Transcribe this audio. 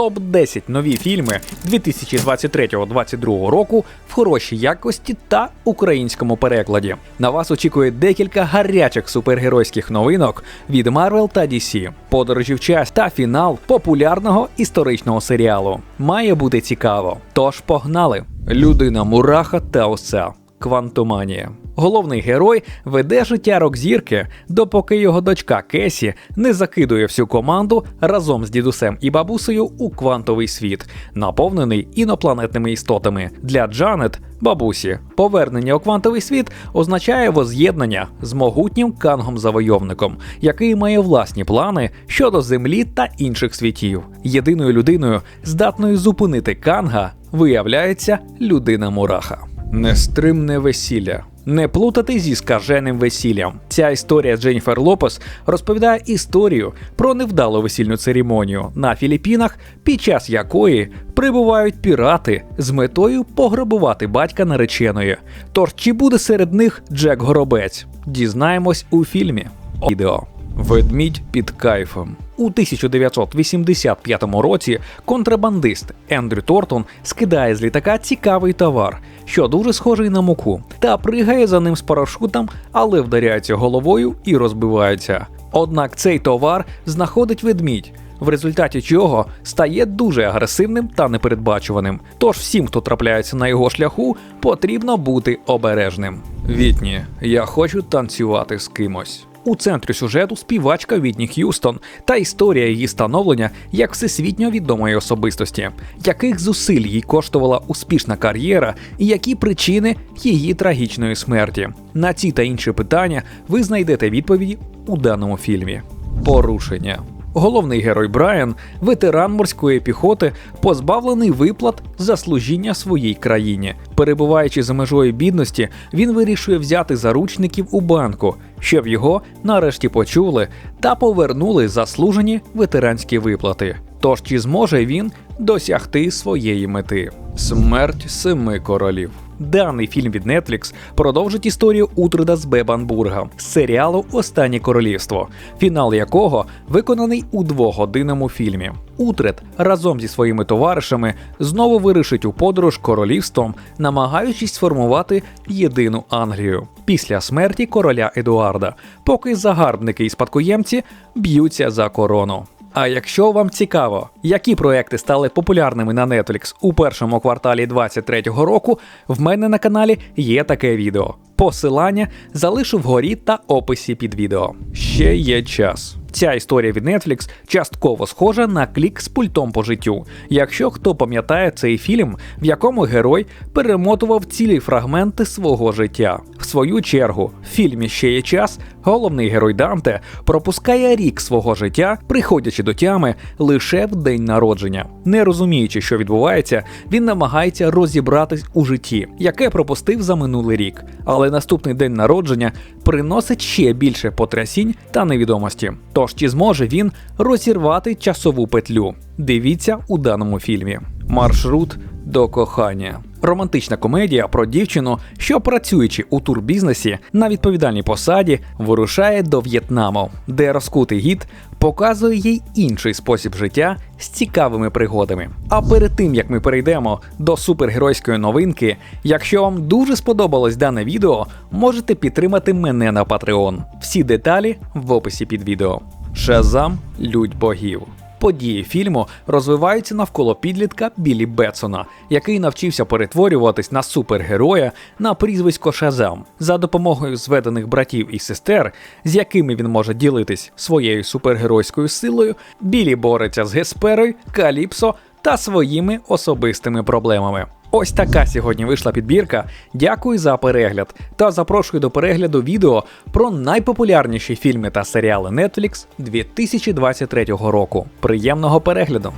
Топ-10 нові фільми 2023-2022 року в хорошій якості та українському перекладі. На вас очікує декілька гарячих супергеройських новинок від Marvel та DC, подорожі в час та фінал популярного історичного серіалу. Має бути цікаво. Тож погнали! Людина Мураха та оса. Квантоманія. Головний герой веде життя рок-зірки, допоки його дочка Кесі не закидує всю команду разом з дідусем і бабусею у квантовий світ, наповнений інопланетними істотами. Для Джанет, бабусі, повернення у квантовий світ означає воз'єднання з могутнім кангом-завойовником, який має власні плани щодо землі та інших світів. Єдиною людиною, здатною зупинити канга, виявляється людина Мураха. Нестримне весілля. Не плутати зі скаженим весіллям. Ця історія Дженніфер Лопес розповідає історію про невдалу весільну церемонію на Філіппінах, під час якої прибувають пірати з метою пограбувати батька нареченої. Тож чи буде серед них Джек Горобець? Дізнаємось у фільмі. Відео. Ведмідь під кайфом. У 1985 році контрабандист Ендрю Тортон скидає з літака цікавий товар, що дуже схожий на муку, та пригає за ним з парашутом, але вдаряється головою і розбивається. Однак цей товар знаходить ведмідь. В результаті чого стає дуже агресивним та непередбачуваним. Тож всім, хто трапляється на його шляху, потрібно бути обережним. Вітні, я хочу танцювати з кимось. У центрі сюжету співачка Вітні Х'юстон та історія її становлення як всесвітньо відомої особистості, яких зусиль їй коштувала успішна кар'єра і які причини її трагічної смерті. На ці та інші питання ви знайдете відповіді у даному фільмі. Порушення. Головний герой Брайан, ветеран морської піхоти, позбавлений виплат за служіння своїй країні. Перебуваючи за межою бідності, він вирішує взяти заручників у банку, щоб його нарешті почули та повернули заслужені ветеранські виплати. Тож чи зможе він досягти своєї мети? Смерть семи королів. Даний фільм від Netflix продовжить історію Утреда з Бебанбурга з серіалу Останнє королівство, фінал якого виконаний у двогодинному фільмі. Утред разом зі своїми товаришами знову вирішить у подорож королівством, намагаючись сформувати єдину Англію після смерті короля Едуарда, поки загарбники і спадкоємці б'ються за корону. А якщо вам цікаво, які проекти стали популярними на Netflix у першому кварталі 2023 року, в мене на каналі є таке відео. Посилання залишу вгорі та описі під відео. Ще є час. Ця історія від Netflix частково схожа на клік з пультом по життю. Якщо хто пам'ятає цей фільм, в якому герой перемотував цілі фрагменти свого життя. В свою чергу, в фільмі ще є час, головний герой Данте пропускає рік свого життя, приходячи до тями лише в день народження. Не розуміючи, що відбувається, він намагається розібратись у житті, яке пропустив за минулий рік. Але наступний день народження приносить ще більше потрясінь та невідомості. Тож чи зможе він розірвати часову петлю? Дивіться у даному фільмі. Маршрут до кохання. Романтична комедія про дівчину, що працюючи у турбізнесі на відповідальній посаді, вирушає до В'єтнаму, де розкутий гід показує їй інший спосіб життя з цікавими пригодами. А перед тим як ми перейдемо до супергеройської новинки, якщо вам дуже сподобалось дане відео, можете підтримати мене на Patreon. Всі деталі в описі під відео. Шазам лють богів. Події фільму розвиваються навколо підлітка Білі Бетсона, який навчився перетворюватись на супергероя на прізвисько Шазам за допомогою зведених братів і сестер, з якими він може ділитись своєю супергеройською силою. Білі бореться з Гесперою, Каліпсо та своїми особистими проблемами. Ось така сьогодні вийшла підбірка. Дякую за перегляд та запрошую до перегляду відео про найпопулярніші фільми та серіали Netflix 2023 року. Приємного перегляду!